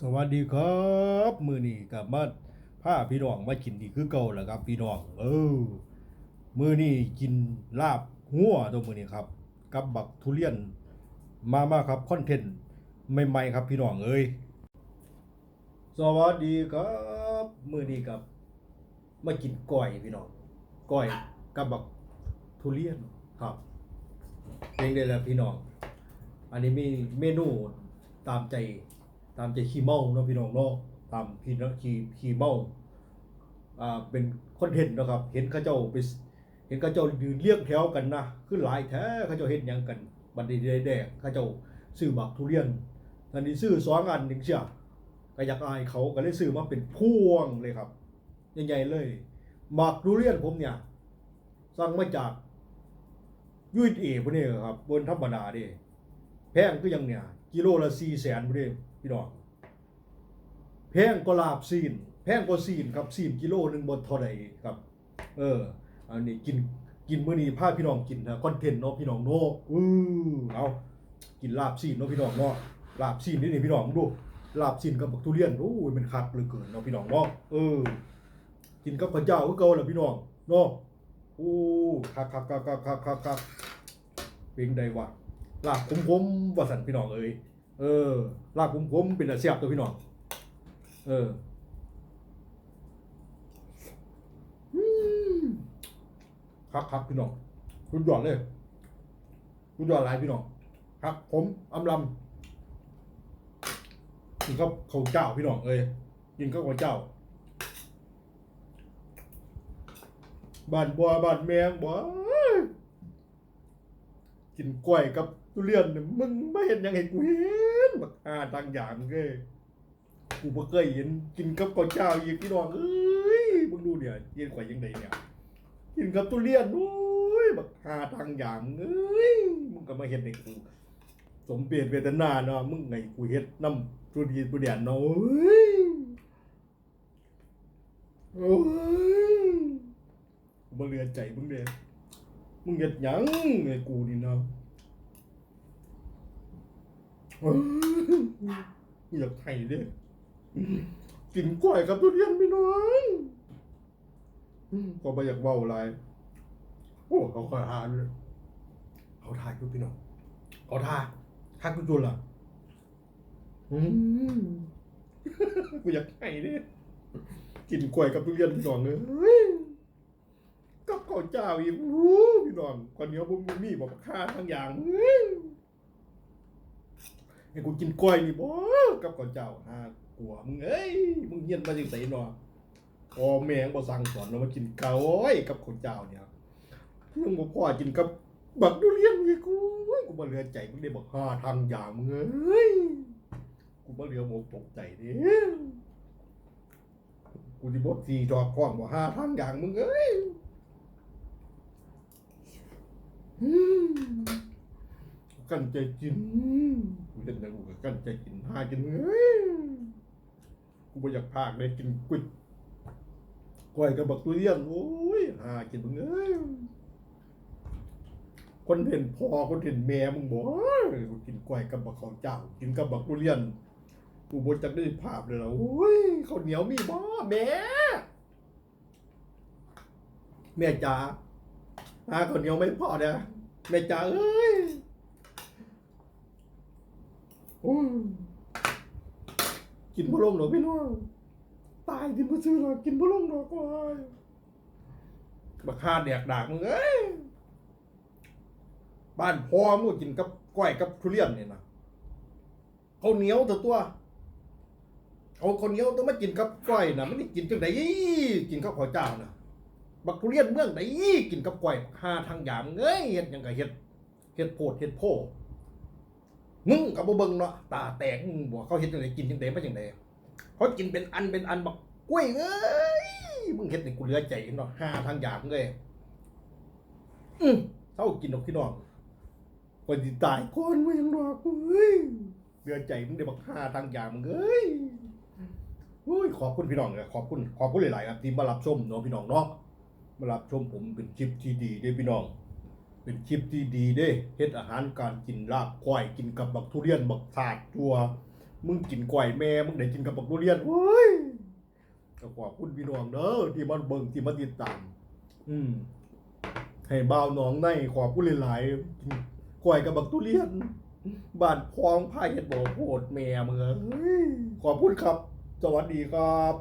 สวัสดีครับมือนี้กลับมาพาพี่น้องมากินดีคือเก่าแหละครับ พี่น้องเออมือนี้กินลาบหัวตัวมือนี้ครับ กับบักทุเรียนมามาครับคอนเทนต์ใหม่ๆครับพี่น้องเอ้ยสวัสดีครับมือนี้กับมากินก้อยพี่น้องก้อยกับบักทุเรียนครับเพลงได้แล้วพี่น้อง อันนี้มีเมนูตามใจ ตามใจขี้เมาเนาะพี่น้องเนาะตามพี่น้องขี้ขี้เมาอ่าเป็นคอนเทนต์นะครับ เห็นข้าเจ้าไปเห็นข้าเจ้ายืนเรียงแถวกันนะคือหลายแท้ข้าเจ้าเห็นหยังกัน บันไดแดกเข้าเจ้าซื้อบักทุเรียนทันนี้ซื้อสองอันหนึ่งเชียวก็อยากอายเขาก็เลยซื้อมาเป็นพวงเลยครับใหญ่ๆเลยบักทุเรียนผมเนี่ยสั่งมาจากยูเอพวกนี้ครับบนธรรมดาเดิแพงก็ยังเนี่ยกิโลละสี่แสนพอดี พี่น้องแพงก็ลาบซีนแพงก็ซีนครับซีนกิโลหนึ่งบนเท่าใดครับ เอออันนี้กินกินมื้อนี้พาพี่น้องกินนะคอนเทนต์เนาะพี่น้องเนาะอือเอากินลาบซีนเนาะพี่น้องเนาะลาบซีนนี่นี่พี่น้องดูลาบซีนกับบักทุเรียนโอ้ยมันคักเหลือเกินเนาะพี่น้องเนาะเออ กินกับข้าวเจ้าก็เก่าแหละพี่น้องเนาะโอ้คักคักคักคักคักคักคักเป็นไดวะลาบผมผมๆว่าสันพี่น้องเอ้ย เออลาบผมผมเป็นอาเซียบตัวพี่น้องเออครับครับพี่น้องคุณยอดเลยคุณยอดหลายพี่น้องครับ ผมอำลำกินข้าวข้าวเจ้าพี่น้องเอ้ยกินข้าวข้าวเจ้าบ้านบัวบ้านแมงบัว กินกล้วยกับทุเรียนเนี่ยมึงไม่เห็นยังไงกูเห็นบักอาต่างอย่างเก้กูบ่เคยเห็นกินกับข้าวเจ้าอีกพี่น้องเอ้ยมึงดูเนี่ยเย็นกว่ายังไงเนี่ยกินกับทุเรียนโอ้ยบักอาต่างอย่างเอ้ยมึงก็มาเห็นในกูสมเปียดเวทนาเนาะมึงไงกูเฮ็ดน้ำทุเรียนทุเรียนเนาะเอ้ยโอ้ยกูบ่เลือใจมึงเด้ มึงเฮ็ดหยังไอ้กูนี่นะเอ้ยอยากไห้เด้กินกล้วยกับทุเรียนพี่น้องอืมก็บ่อยากเว้าหลายโอ้เขาคอยหาเลยเขาทายกูพี่น้องเขาทาทักกูจุนล่ะอืมกูอยากไห้เด้กินกล้วยกับทุเรียนพี่น้องเอ้ย กับข้าวเจ้าอีกรู้พี่น้องคนเหนียวบุ้มมีบอกค่าทั้งอย่างเฮ้ยไอ้กูกินกล้วยนี่บ่กับข้าวเจ้าฮะกลัวมึงเอ้ยมึงเฮียนมาจังไสเนาะพ่อแม่งบ่สั่งสอนเรามากินเกาโอ้ยกับข้าวเจ้าเนี่ยมึงบ่พอกินกับบักดุเรียนอีกกูเฮ้ยกูบ่เหลือใจมึงได้บอกค่าทางอย่างมึงเอ้ยกูบ่เหลือหมกตกใจเด้กูสิบ่สีดอกกว้างบ่ห้าทางอย่างมึงเอ้ย อืม กันใจกินกูเล่นนะกูก็กันใจกินหากินเฮ้ยกูไม่อยากพากเลยกินกุ้ยก้อยกับบักตุเรียนโอ้ยหากินมึงเอ้ยคนเห็นพ่อคนเห็นแม่มึงบอกกูกินก้อยกับบักข้าวเจ้า กินกับบักตุเรียนกูบนจักได้ภาพเลยล่ะโอ้ยข้าวเหนียวมีบ่แม่แม่จ๋า หาข้าวเหนียวไม่พอเด้อแม่จ๋าเอ้ยโอ้ยกินบ่ลงดอกพี่น้องตายกินบ่ซื้อหรอกกินบ่ลงดอกว้ายบักคาแดกดากมึงเอ้ยบ้านพ่อมึงก็กินกับก้อยกับทุเรียนนี่นะเขาวเหนียวแต่ตัวเอาคนเหนียวต้องมากินกับก้อยนะไม่ได้กินจังไดกินกับข้าวเจ้านะ บักทุเรียนเมืองไหนกินกับกล้วยหาทางยางเอ้ยเฮ็ดหยังก็เฮ็ดเฮ็ดโพดเฮ็ดโพมึงกับบ่เบิ่งเนาะตาแตกมึงบอกเขาเฮ็ดจังไดกินจังไดมาจังไดเขากินเป็นอันเป็นอันบักกล้วยเอ้ยมึงเฮ็ดให้กูเหลือใจเนาะหาทางยางเอ้ยอื้อเฮากินดอกพี่น้องคนสิตายก่อนว่ยังดอกเอ้ยเหลือใจมึงได้บักหาทางยามึงเอ้ยโอ้ยขอบคุณพี่น้องเลยขอบคุณขอบคุณหลายๆครับที่มารับชมเนาะพี่น้องเนาะ มารับชมผมเป็นคลิปที่ดีเด้พี่น้อง เป็นคลิปที่ดีเด้เฮ็ดอาหารการกินลาบควายกินกับบักทุเรียนบักถาดตัว มึงกินกล้วยแม่มึงได้กินกับบักทุเรียนเว้ยก็ขอบคุณพี่น้องเด้อที่มาเบิ่งที่มาติดตาม อืมให้บ่าวหน้องในขอบคุณหลายๆกินกล้วยกับบักทุเรียนบ้านพองพายเฮ็ดบ่โพดแม่มึงเอ้ยขอบคุณครับ สวัสดีครับ